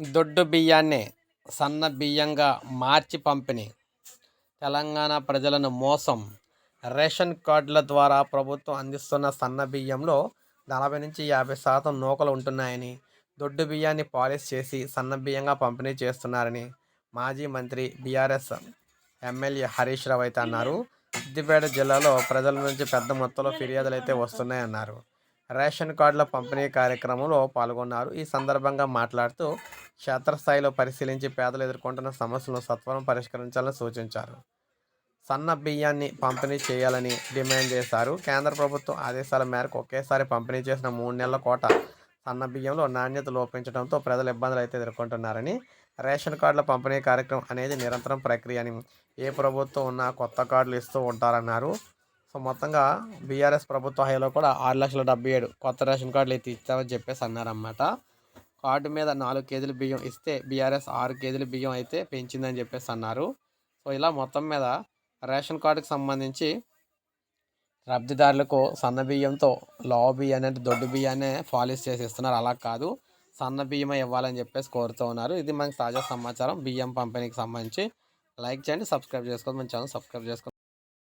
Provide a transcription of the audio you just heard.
దొడ్డు బియ్యాన్ని సన్న బియ్యంగా మార్చి పంపిణీ. తెలంగాణ ప్రజలను మోసం. రేషన్ కార్డుల ద్వారా ప్రభుత్వం అందిస్తున్న సన్న బియ్యంలో నలభై నుంచి యాభై శాతం నూకలు ఉంటున్నాయని దొడ్డు బియ్యాన్ని పాలిష్ చేసి సన్న బియ్యంగా పంపిణీ చేస్తున్నారని మాజీ మంత్రి బీఆర్ఎస్ ఎమ్మెల్యే హరీష్ రావు అయితే అన్నారు. సిద్దిపేట జిల్లాలో ప్రజల నుంచి పెద్ద మొత్తంలో ఫిర్యాదులు అయితే వస్తున్నాయన్నారు. రేషన్ కార్డుల పంపిణీ కార్యక్రమంలో పాల్గొన్నారు. ఈ సందర్భంగా మాట్లాడుతూ క్షేత్రస్థాయిలో పరిశీలించి పేదలు ఎదుర్కొంటున్న సమస్యలను సత్వరం పరిష్కరించాలని సూచించారు. సన్న బియ్యాన్ని పంపిణీ చేయాలని డిమాండ్ చేశారు. కేంద్ర ప్రభుత్వం ఆదేశాల మేరకు ఒకేసారి పంపిణీ చేసిన మూడు నెలల కోట సన్న బియ్యంలో నాణ్యత లోపించడంతో ప్రజలు ఇబ్బందులు అయితే ఎదుర్కొంటున్నారని రేషన్ కార్డుల పంపిణీ కార్యక్రమం అనేది నిరంతరం ప్రక్రియ అని ఏ ప్రభుత్వం ఉన్నా కొత్త కార్డులు ఇస్తూ ఉంటారన్నారు. సో మొత్తంగా బీఆర్ఎస్ ప్రభుత్వ హయాంలో కూడా ఆరు లక్షల డెబ్బై ఏడు కొత్త రేషన్ కార్డులు అయితే ఇచ్చామని చెప్పేసి అన్నారన్నమాట. కార్డు మీద నాలుగు కేజీల బియ్యం ఇస్తే బీఆర్ఎస్ ఆరు కేజీల బియ్యం అయితే పెంచిందని చెప్పేసి అన్నారు. సో ఇలా మొత్తం మీద రేషన్ కార్డుకు సంబంధించి లబ్ధిదారులకు సన్న బియ్యంతో లావు బియ్యం అంటే దొడ్డు బియ్యాన్ని పాలిష్ చేసి ఇస్తున్నారు. అలా కాదు సన్న బియ్యమే ఇవ్వాలని చెప్పేసి కోరుతూ ఉన్నారు. ఇది మనకి తాజా సమాచారం. బియ్యం పంపిణీకి సంబంధించి లైక్ చేయండి సబ్స్క్రైబ్ చేసుకోండి మన ఛానల్ సబ్స్క్రైబ్ చేసుకోండి.